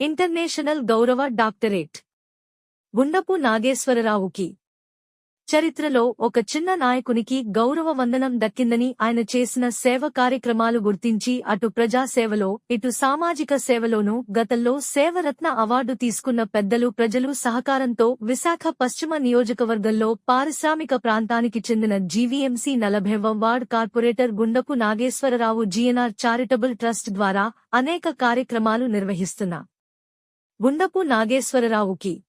International గౌరవ doctorate. Gundapu నాగేశ్వరరావుకి. చరిత్రలో ఒక చిన్న నాయకునికి గౌరవ వందనం దక్కిందని ఆయన చేసిన సేవ కార్యక్రమాలు గుర్తించి అటు ప్రజాసేవలో ఇటు సామాజిక సేవలోనూ గతంలో సేవరత్న అవార్డు తీసుకున్న పెద్దలు ప్రజలు సహకారంతో విశాఖ పశ్చిమ నియోజకవర్గంలో పారిశ్రామిక ప్రాంతానికి చెందిన జీవీఎంసీ నలభైవ ward corporator Gundapu Nageswara Rao GNR charitable trust ద్వారా అనేక కార్యక్రమాలు నిర్వహిస్తున్న గుండపు నాగేశ్వరరావుకి.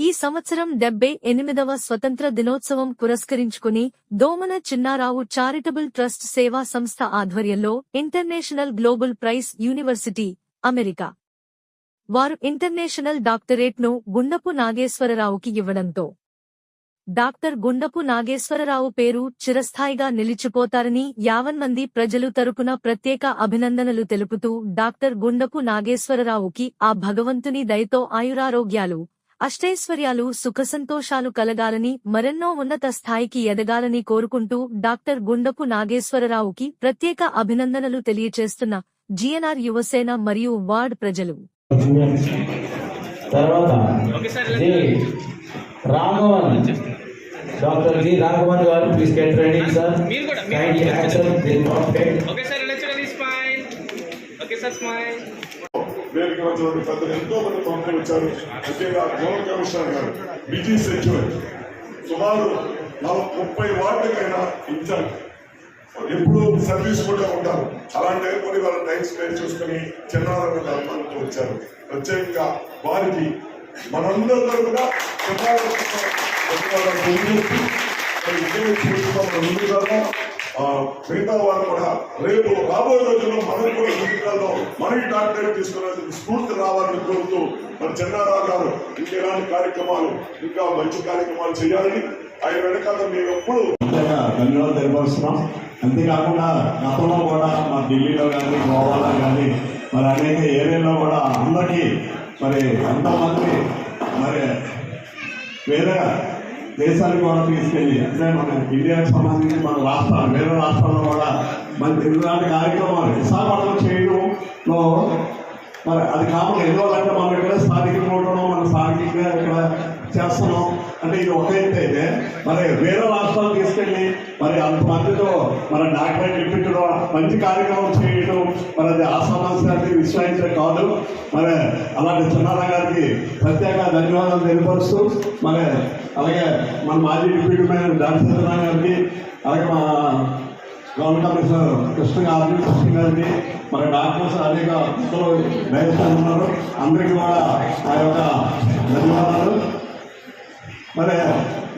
ఈ సంవత్సరం డెబ్బై ఎనిమిదవ స్వతంత్ర దినోత్సవం పురస్కరించుకుని దోమన చిన్నారావు చారిటబుల్ ట్రస్ట్ సేవా సంస్థ ఆధ్వర్యంలో international global prize university America. వారు ఇంటర్నేషనల్ డాక్టరేట్ను గుండపు నాగేశ్వరరావుకి ఇవ్వడంతో డాక్టర్ గుండపు నాగేశ్వరరావు పేరు చిరస్థాయిగా నిలిచిపోతారని యావన్ మంది ప్రజలు తరపున ప్రత్యేక అభినందనలు తెలుపుతూ డాక్టర్ గుండపు నాగేశ్వరరావుకి ఆ భగవంతుని దయతో ఆయురారోగ్యాలు అష్టైశ్వర్యాలు సుఖసంతోషాలు కలగాలని మరెన్నో ఉన్నత స్థాయికి ఎదగాలని కోరుకుంటూ డాక్టర్ గుండపు నాగేశ్వరరావుకి ప్రత్యేక అభినందనలు తెలియచేస్తున్న జిఎన్ఆర్ యువసేన మరియు వార్డ్ ప్రజలు. తర్వాత రాఘవన్ డాక్టర్ జి రాఘవన్ గారు ప్లీజ్ గెట్ రెడీ సార్ మీరు కూడా, ది కాంటాక్ట్ ఓకే సార్ ఎలక్చువల్ స్మైల్ ఓకే సార్ స్మైల్ వేదిక వచ్చినటువంటి పెద్దలు ఎంతో మంది పంపిణీ వచ్చారు. ముఖ్యంగా జోన్ కమిషనర్ గారు బిజీ సెక్యూర్ సుమారు ముప్పై వార్డులకైనా ఇన్ఛార్జ్ ఎప్పుడు సర్వీస్ కూడా ఉంటారు. అలాంటి కొన్ని వాళ్ళ టైం స్పేస్ చూసుకొని మనకు వచ్చారు. ప్రత్యేకంగా వారికి మనందరి కూడా మిగతా వారు కూడా రేపు రాబోయే రోజుల్లో మనం కూడా జీవితాల్లో మనకి డాక్టరేట్ తీసుకునే స్ఫూర్తి రావాలని కోరుతూ మన చెన్నారావు గారు ఇంకెలాంటి కార్యక్రమాలు ఇంకా మంచి కార్యక్రమాలు చేయాలని ఆయన వెనకాల మేము ఎప్పుడు ధన్యవాదాలు తెలిపాల్సినాం అంతేకాకుండా గతంలో కూడా మా ఢిల్లీలో కానీ గోవాలో కానీ మరి అనేక ఏరియాలో కూడా అందరికీ మరి ఎంతోమంది మరి వేరే దేశానికి కూడా తీసుకెళ్ళి అంటే మన ఇండియాకి సంబంధించి మన రాష్ట్రాలు వేరే రాష్ట్రాల్లో కూడా మన తెలుగు కార్యక్రమాలు విశాఖపట్నం చేయడంలో మరి అది కాకుండా ఎందువల్లంటే మనం ఇక్కడ స్థానికంగా ఉండడం మన స్థానికంగా ఇక్కడ చేస్తున్నాం. అంటే ఇది ఒక అయితే మరి వేరే రాష్ట్రాలు తీసుకెళ్ళి మరి అంతమందితో మన డాక్టరేట్ ఇప్పించడం మంచి కార్యక్రమం చేయడం మరి అది ఆ సమస్యకి విశ్వసించే కాదు. మరి అలాంటి చిన్నారా గారికి ప్రత్యేక ధన్యవాదాలు తెలియపరుస్తూ మరి అలాగే మన మాజీ డిప్యూటీ మేయర్ దాడి గారికి అలాగే మా గవర్నమెంట్ ఆఫీసర్ కృష్ణ గారిని కృష్ణ గారిని మరి డాక్టర్స్ అనేక ఇద్దరు డైరెక్టర్లు ఉన్నారు. అందరికీ కూడా ఆ యొక్క ధన్యవాదాలు. మరి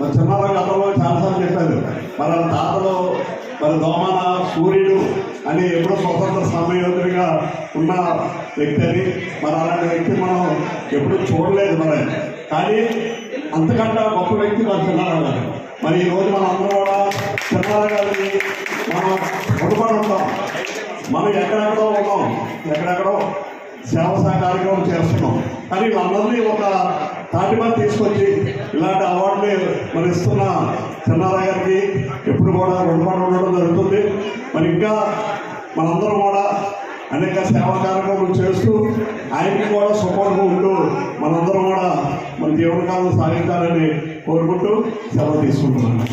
మరి చిన్న గతంలో చాలాసార్లు చెప్పారు. మరి తాతలు మరి దోమన సూర్యుడు అని ఎప్పుడో స్వతంత్ర సమయోధుడిగా ఉన్న వ్యక్తి అని. మరి అలాంటి వ్యక్తి మనం ఎప్పుడు చూడలేదు మరి. కానీ అంతకంటే గొప్ప వ్యక్తి మన చిన్నారావు గారు. మరి ఈ రోజు మనం అందరం కూడా చిన్నారావు గారిని మనం కుటుంబాలు ఉంటాం. మనం ఎక్కడెక్కడో ఉన్నాం. ఎక్కడెక్కడో సేవ సహ కార్యక్రమం చేస్తున్నాం. కానీ వీళ్ళందరినీ ఒక తాటి మీద తీసుకొచ్చి ఇలాంటి అవార్డులు మరి ఇస్తున్న చిన్నారావు గారికి ఎప్పుడు కూడా రుణపడి ఉండడం జరుగుతుంది. మరి ఇంకా మనందరం కూడా అనేక సేవా కార్యక్రమాలు చేస్తూ ఆయనకి కూడా సపోర్ట్గా ఉంటూ మనందరం కూడా మన జీవనకాలం సాగించాలని కోరుకుంటూ సెలవు తీసుకుంటున్నాను